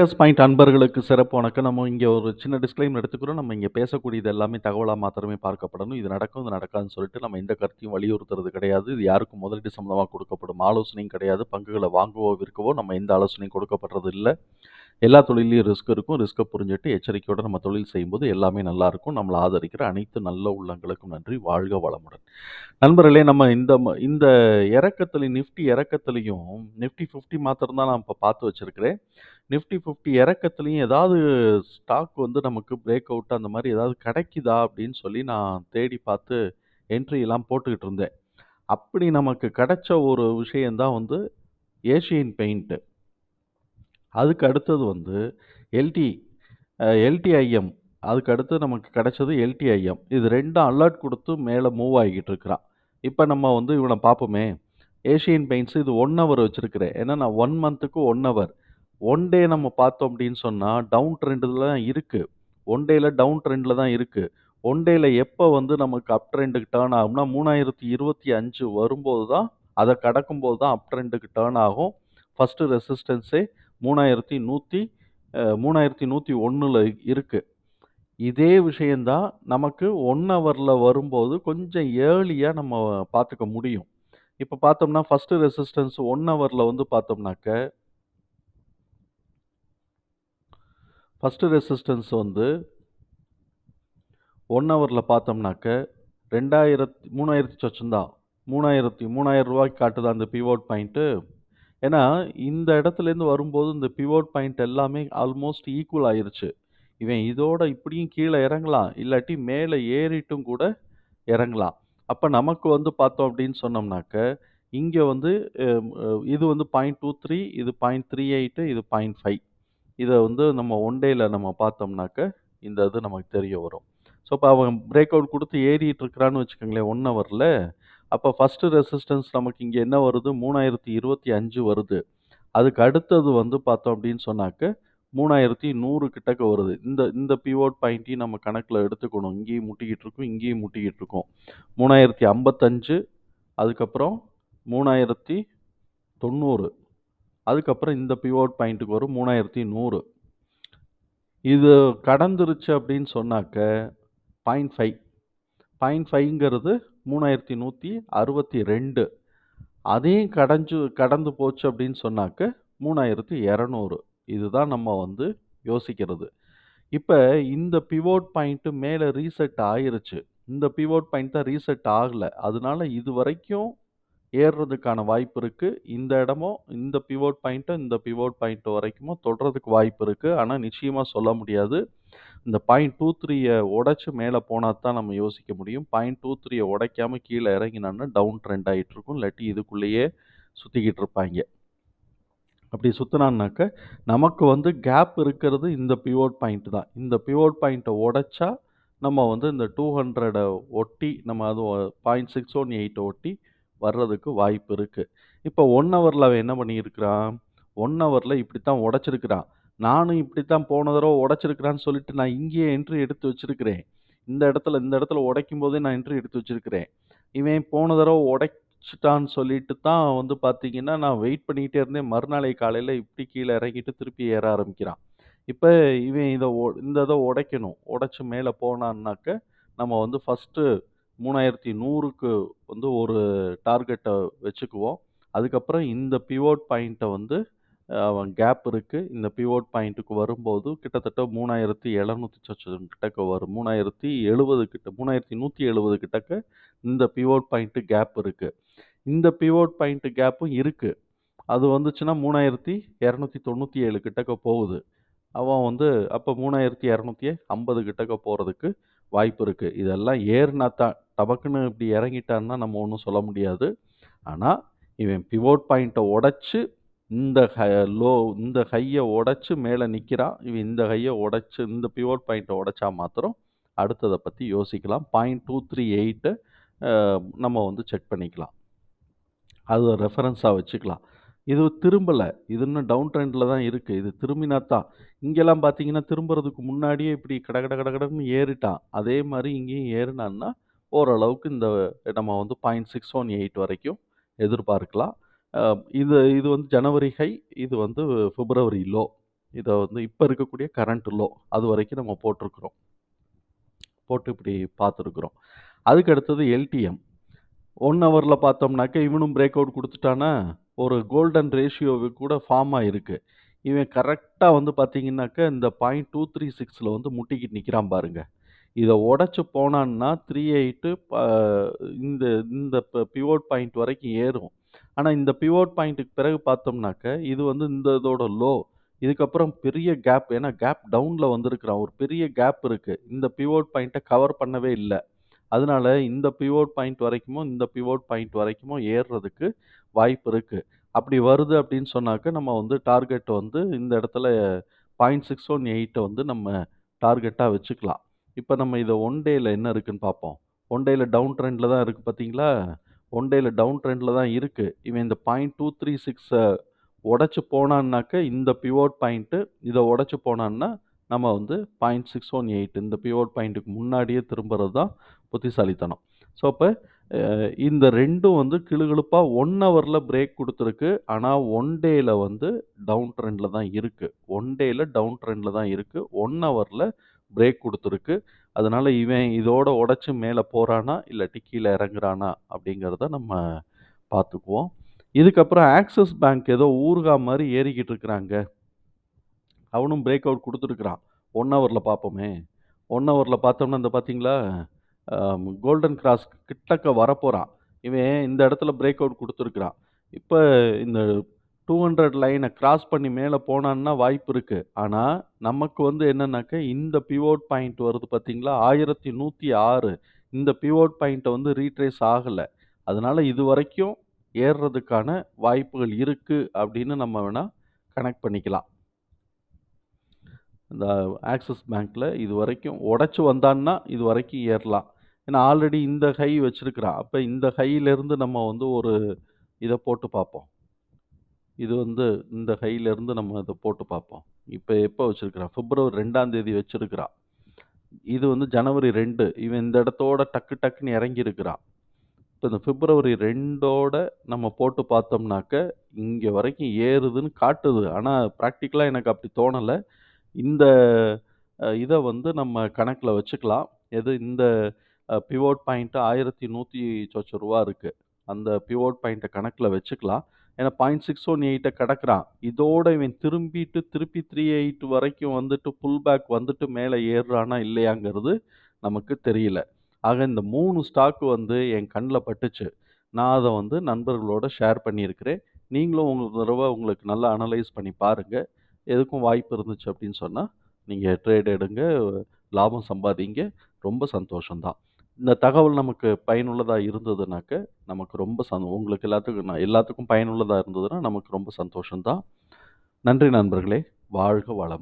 Plus point அன்பர்களுக்கு சிறப்பு வணக்கம். நம்ம இங்கே ஒரு சின்ன டிஸ்க்ளைம் எடுத்துக்கிறோம். நம்ம இங்கே பேசக்கூடியது எல்லாமே தகவலாக மாத்திரமே பார்க்கப்படணும். இது நடக்கும், இது நடக்காதுன்னு சொல்லிட்டு நம்ம எந்த கருத்தையும் வலியுறுத்துறது கிடையாது. இது யாருக்கும் முதலீடு சம்மந்தமாக கொடுக்கப்படும் ஆலோசனையும் கிடையாது. பங்குகளை வாங்கவோ, விற்கவோ நம்ம எந்த ஆலோசனையும் கொடுக்கப்படுறது இல்லை எல்லா தொழிலையும் ரிஸ்க் இருக்கும். ரிஸ்க்கை புரிஞ்சுட்டு எச்சரிக்கையோடு நம்ம தொழில் செய்யும்போது எல்லாமே நல்லாயிருக்கும் நம்மளை ஆதரிக்கிற அனைத்து நல்ல உள்ளங்களுக்கும் நன்றி. வாழ்க வளமுடன். நண்பர்களே நம்ம இந்த ம இந்த இறக்கத்துலையும் நிஃப்டி இறக்கத்துலையும் நிஃப்டி 50 மாத்திரம் தான் நான் இப்போ பார்த்து வச்சுருக்கிறேன் நிஃப்டி ஃபிஃப்டி இறக்கத்துலையும் ஏதாவது ஸ்டாக் வந்து நமக்கு பிரேக் அவுட் அந்த மாதிரி ஏதாவது கிடைக்குதா அப்படின்னு சொல்லி நான் தேடி பார்த்து என்ட்ரியெல்லாம் போட்டுக்கிட்டு இருந்தேன். அப்படி நமக்கு கிடைச்ச ஒரு விஷயந்தான் வந்து ஏஷியன் பெயிண்ட்டு அதுக்கு அடுத்தது வந்து எல்டி எல்டிஐஎம். அதுக்கு அடுத்து நமக்கு கிடைச்சது எல்டிஐஎம். இது ரெண்டும் அலர்ட் கொடுத்து மேலே மூவ் ஆகிட்டு இருக்கிறான். இப்போ நம்ம வந்து இவனை பார்ப்போமே. ஏஷியன் பெயிண்ட்ஸ் இது ஒன் ஹவர் வச்சுருக்கிறேன் ஏன்னா நான் ஒன் மந்த்துக்கு ஒன் ஹவர். ஒன் டே நம்ம பார்த்தோம் அப்படின்னு சொன்னால் டவுன் ட்ரெண்டில் தான் இருக்குது ஒன் டேயில் டவுன் ட்ரெண்டில் தான் இருக்குது ஒன் டேயில் எப்போ வந்து நமக்கு அப் ட்ரெண்டுக்கு டேர்ன் ஆகும்னா 3025 வரும்போது தான் அதை கடக்கும்போது தான் அப் ட்ரெண்டுக்கு டேர்ன் ஆகும். ஃபஸ்ட்டு ரெசிஸ்டன்ஸே மூணாயிரத்தி நூற்றி மூணாயிரத்தி நூற்றி ஒன்றில் இருக்குது இதே விஷயந்தான் நமக்கு ஒன் ஹவரில் வரும்போது கொஞ்சம் ஏர்லியாக நம்ம பார்த்துக்க முடியும். இப்போ பார்த்தோம்னா ஃபஸ்ட்டு ரெசிஸ்டன்ஸ் ஒன் ஹவரில் வந்து பார்த்தோம்னாக்க ஃபஸ்ட்டு ரெசிஸ்டன்ஸ் வந்து ஒன் ஹவரில் பார்த்தோம்னாக்க 2000 3000 சொச்சம் தான். 3000 ரூ. 3000 காட்டுதா அந்த பிவோட் பாயிண்ட்டு? ஏன்னா இந்த இடத்துலேருந்து வரும்போது இந்த பிவோட் பாயிண்ட் எல்லாமே ஆல்மோஸ்ட் ஈக்குவல் ஆயிருச்சு. இவன் இதோட இப்படியும் கீழே இறங்கலாம். இல்லாட்டி மேலே ஏறிட்டும் கூட இறங்கலாம். அப்போ நமக்கு வந்து பார்த்தோம் அப்படின்னு சொன்னோம்னாக்க, இங்கே வந்து இது வந்து பாயிண்ட் டூ த்ரீ இது 0.38 இது 0.5 இதை வந்து நம்ம ஒன் டேயில் நம்ம பார்த்தோம்னாக்க, இந்த இது நமக்கு தெரிய வரும். ஸோ, இப்போ அவன் பிரேக் அவுட் கொடுத்து ஏறிட்டு இருக்கிறான்னு வச்சுக்கோங்களேன் ஒன் ஹவரில் அப்போ ஃபஸ்ட்டு ரெசிஸ்டன்ஸ் நமக்கு இங்கே என்ன வருது? 3025 வருது. அதுக்கு அடுத்தது வந்து பார்த்தோம் அப்படின்னு சொன்னாக்க, 3100 கிட்டக்க வருது. இந்த இந்த பிவோட் பாயிண்ட்டையும் நம்ம கணக்கில் எடுத்துக்கணும். இங்கேயும் முட்டிக்கிட்டு இருக்கும், இங்கேயும் முட்டிக்கிட்டு இருக்கும். 3055 அதுக்கப்புறம் 3090 அதுக்கப்புறம் இந்த பிவோட் பாயிண்ட்டுக்கு வரும் 3100 இது கடந்துருச்சு அப்படின்னு சொன்னாக்க 0.5 0.5ங்கிறது 3162 அதையும் கடஞ்சு கடந்து போச்சு அப்படின்னு சொன்னாக்க 3200 இதுதான் நம்ம வந்து யோசிக்கிறது. இப்போ இந்த பிவோட் பாயிண்ட்டு மேலே ரீசெட் ஆயிருச்சு. இந்த பிவோட் பாயிண்ட் தான் ரீசெட் ஆகலை. அதனால இது வரைக்கும் ஏறுறதுக்கான வாய்ப்பு இருக்குது இந்த இடமும் இந்த பிவோட் பாயிண்ட்டும் இந்த பிவோட் பாயிண்ட் வரைக்குமோ தொடுறதுக்கு வாய்ப்பு இருக்குது ஆனால் நிச்சயமாக சொல்ல முடியாது. இந்த பாயிண்ட் டூ த்ரீயை உடச்சி மேலே போனால் தான் நம்ம யோசிக்க முடியும். 0.23ய உடைக்காம கீழே இறங்கினான்னா டவுன் ட்ரெண்ட் ஆகிட்டு இருக்கும். இல்லாட்டி இதுக்குள்ளேயே சுற்றிக்கிட்டு இருப்பாங்க அப்படி சுற்றினான்னாக்க நமக்கு வந்து கேப் இருக்கிறது இந்த பிவோட் பாயிண்ட் தான். இந்த பிவோட் பாயிண்ட்டை உடைச்சா, நம்ம வந்து இந்த 200 ஒட்டி நம்ம அது பாயிண்ட் சிக்ஸ் ஒன் எயிட்டை ஒட்டி வர்றதுக்கு வாய்ப்பு இருக்குது இப்போ ஒன் ஹவரில் அவன் என்ன பண்ணியிருக்கிறான்? ஒன் ஹவரில் இப்படி தான் உடச்சிருக்கிறான் நானும் இப்படி தான் போன தடவை உடச்சிருக்கிறான்னு சொல்லிட்டு நான் இங்கேயே என்ட்ரி எடுத்து வச்சுருக்கிறேன் இந்த இடத்துல இந்த இடத்துல உடைக்கும் போதே நான் என்ட்ரி எடுத்து வச்சிருக்கிறேன். இவன் போன தடவை உடைச்சிட்டான்னு சொல்லிட்டு தான் வந்து பார்த்தீங்கன்னா, நான் வெயிட் பண்ணிக்கிட்டே இருந்தேன். மறுநாளை காலையில் இப்படி கீழே இறங்கிட்டு திருப்பி ஏற ஆரம்பிக்கிறான். இப்போ இவன் இதை ஒ இந்த இதை உடைக்கணும். உடைச்சி மேலே போனான்னாக்க, நம்ம வந்து மூணாயிரத்தி நூறுக்கு வந்து ஒரு டார்கெட்டை வச்சுக்குவோம். அதுக்கப்புறம் இந்த பிவோட் பாயிண்ட்டை வந்து கேப் இருக்குது இந்த பிவோட் பாயிண்ட்டுக்கு வரும்போது கிட்டத்தட்ட மூணாயிரத்தி எழுநூற்றி சச்சம் கிட்டக்க வரும். மூணாயிரத்தி எழுபது கிட்ட மூணாயிரத்தி நூற்றி எழுபது கிட்டக்க இந்த பிவோட் பாயிண்ட்டு கேப் இருக்குது இந்த பிவோட் பாயிண்ட்டு கேப்பும் இருக்குது அது வந்துச்சுன்னா மூணாயிரத்தி இரநூத்தி தொண்ணூற்றி ஏழு கிட்டக்க போகுது. அவன் வந்து அப்போ மூணாயிரத்தி இரநூத்தி ஐம்பது கிட்டக்க போகிறதுக்கு வாய்ப்பு இருக்குது இதெல்லாம் ஏறுனா தான் டபக்குன்னு இப்படி இறங்கிட்டான்னா நம்ம ஒன்றும் சொல்ல முடியாது. ஆனால் இவன் பிவோட் பாயிண்ட்டை உடச்சி இந்த ஹ லோ இந்த கையை உடச்சி மேலே நிற்கிறான் இவன் இந்த கையை உடைச்சி இந்த பிவோட் பாயிண்ட்டை உடைச்சா மாத்திரம் அடுத்ததை பற்றி யோசிக்கலாம். பாயிண்ட் டூ த்ரீ எயிட்டை நம்ம வந்து செக் பண்ணிக்கலாம். அது ரெஃபரன்ஸாக வச்சுக்கலாம். இது திரும்பல. இது இன்னும் டவுன் ட்ரெண்ட்ல தான் இருக்கு. இது திரும்பினா தான். இங்கெல்லாம் பார்த்தீங்கன்னா, திரும்புறதுக்கு முன்னாடியே இப்படி கட கட கட கடன்னு ஏறிட்டான். அதே மாரி இங்கேயும் ஏறுனான்னா, ஓரளவுக்கு இந்த நம்ம வந்து 0.618 வரைக்கும் எதிர்பார்க்கலாம். அ இது இது வந்து ஜனவரி ஹை, இது வந்து பிப்ரவரி லோ. இத வந்து இப்ப இருக்கக்கூடிய கரண்ட் லோ. அதுவரைக்கும் நம்ம போட்டிருக்கிறோம். போட்டு இப்படி பார்த்துருக்குறோம். அதுக்கு அடுத்தது எல்டிஎம். 1 ஹவர்ல பார்த்தோம்னாக்க, இவனும் பிரேக் அவுட் குடுத்துட்டானா, ஒரு கோல்டன் ரேஷியோவு கூட ஃபார்ம் ஆகிருக்கு இவன் கரெக்டாக வந்து பார்த்தீங்கன்னாக்க, இந்த 0.236ல வந்து முட்டிக்கிட்டு நிற்கிறான் பாருங்க. இதை உடச்சி போனான்னா 38 ப இந்த இந்த ப பிவோட் பாயிண்ட் வரைக்கும் ஏறும். ஆனால் இந்த பிவோட் பாயிண்ட்டுக்கு பிறகு பார்த்தோம்னாக்க, இது வந்து இந்த இதோட லோ. இதுக்கப்புறம் பெரிய கேப் ஏன்னா கேப் டவுனில் வந்திருக்கிறான். ஒரு பெரிய கேப் இருக்குது இந்த பிவோட் பாயிண்ட்டை கவர் பண்ணவே இல்லை அதனால இந்த பிவோட் பாயிண்ட் வரைக்குமும், இந்த பிவோட் பாயிண்ட் வரைக்குமோ ஏறுறதுக்கு வாய்ப்பு இருக்குது அப்படி வருது அப்படின்னு சொன்னாக்க, நம்ம வந்து டார்கெட் வந்து இந்த இடத்துல 0.618 வந்து நம்ம டார்கெட்டாக வச்சுக்கலாம். இப்போ நம்ம இதை ஒன் டேயில் என்ன இருக்குதுன்னு பார்ப்போம். ஒன் டேல டவுன் ட்ரெண்டில் தான் இருக்குது பார்த்தீங்களா? ஒன் டேல டவுன் ட்ரெண்டில் தான் இருக்குது இவன் இந்த பாயிண்ட் டூ த்ரீ சிக்ஸை உடச்சி போனான்னாக்க, இந்த பிவோட் பாயிண்ட்டு இதை உடச்சி போனான்னா, நம்ம வந்து 0.618 இந்த பிவோட் பாயிண்ட்டுக்கு முன்னாடியே திரும்புறது தான் புத்திசாலித்தனம். ஸோ, அப்போ இந்த ரெண்டும் வந்து கிளுகிளுப்பா 1 ஹவர்ல பிரேக் கொடுத்துருக்கு ஆனால் ஒன் டேயில் வந்து டவுன் ட்ரெண்டில் தான் இருக்குது ஒன் டேயில் டவுன் ட்ரெண்டில் தான் இருக்குது ஒன் ஹவரில் பிரேக் கொடுத்துருக்கு அதனால இவன் இதோட உடச்சி மேலே போகிறானா இல்லாட்டி கீழே இறங்குறானா அப்படிங்கிறத நம்ம பார்த்துக்குவோம். இதுக்கப்புறம் ஆக்சிஸ் பேங்க் ஏதோ ஊறுகா மாதிரி ஏறிக்கிட்டு இருக்கிறாங்க. அவனும் பிரேக் அவுட் கொடுத்துருக்குறான் ஒன் ஹவரில் பார்ப்போமே. ஒன் ஹவரில் பார்த்தோம்னா, இந்த பார்த்தீங்களா? கோல்டன் கிராஸ் கிட்டக்க வரப்போகிறான் இவன் இந்த இடத்துல பிரேக் அவுட் கொடுத்துருக்குறான் இப்போ இந்த டூ ஹண்ட்ரட் லைனை கிராஸ் பண்ணி மேலே போனான்னா வாய்ப்பு இருக்குது ஆனால் நமக்கு வந்து என்னன்னாக்க, இந்த பிவோட் பாயிண்ட் வருது பார்த்தீங்களா? 1106 இந்த பிவோட் பாயிண்ட்டை வந்து ரீட்ரேஸ் அதனால் இது வரைக்கும் ஏறுறதுக்கான வாய்ப்புகள் இருக்குது அப்படின்னு நம்ம வேணால் கனெக்ட் பண்ணிக்கலாம். இந்த ஆக்சிஸ் இது வரைக்கும் உடச்சி வந்தான்னா, இது வரைக்கும் ஏறலாம். ஏன்னா ஆல்ரெடி இந்த ஹை வச்சிருக்கிறான். அப்போ இந்த ஹையிலேருந்து நம்ம வந்து ஒரு இதை போட்டு பார்ப்போம். இது வந்து இந்த ஹையிலேருந்து நம்ம இதை போட்டு பார்ப்போம். இப்போ எப்போ வச்சுருக்கிறான் பிப்ரவரி 2ஆம் தேதி இது வந்து ஜனவரி ரெண்டு இவன் இந்த இடத்தோட டக்கு டக்குன்னு இறங்கியிருக்கிறான். இப்போ இந்த பிப்ரவரி ரெண்டோட நம்ம போட்டு பார்த்தோம்னாக்க, இங்கே வரைக்கும் ஏறுதுன்னு காட்டுது. ஆனால் ப்ராக்டிக்கலாக எனக்கு அப்படி தோணலை இந்த இதை வந்து நம்ம கணக்கில் வச்சுக்கலாம். எது இந்த பிவோட் பாயிண்ட்டு ஆயிரத்தி நூற்றி சொச்ச ரூபா இருக்குது அந்த பிவோட் பாயிண்ட்டை கணக்கில் வச்சுக்கலாம். ஏன்னா 0.618 கடக்குறான். இதோட இவன் திரும்பிட்டு திருப்பி 38 வரைக்கும் வந்துட்டு புல் பேக் வந்துட்டு மேலே ஏறுறானா இல்லையாங்கிறது நமக்கு தெரியல. ஆக இந்த மூணு ஸ்டாக் வந்து என் கண்ணில் பட்டுச்சு. நான் அதை வந்து நண்பர்களோட ஷேர் பண்ணியிருக்கிறேன். நீங்களும் உங்கள் தடவை உங்களுக்கு நல்லா அனலைஸ் பண்ணி பாருங்கள் எதுக்கும் வாய்ப்பு இருந்துச்சு அப்படின்னு சொன்னால் நீங்கள் ட்ரேட் எடுங்க. லாபம் சம்பாதிங்க. ரொம்ப சந்தோஷம்தான் இந்த தகவல் நமக்கு பயனுள்ளதாக இருந்ததுனாக்க, நமக்கு ரொம்ப சந் உங்களுக்கு எல்லாத்துக்கும் நான் எல்லாத்துக்கும் பயனுள்ளதாக இருந்ததுன்னா, நமக்கு ரொம்ப சந்தோஷம் தான். நன்றி நண்பர்களே! வாழ்க வளமுடன்.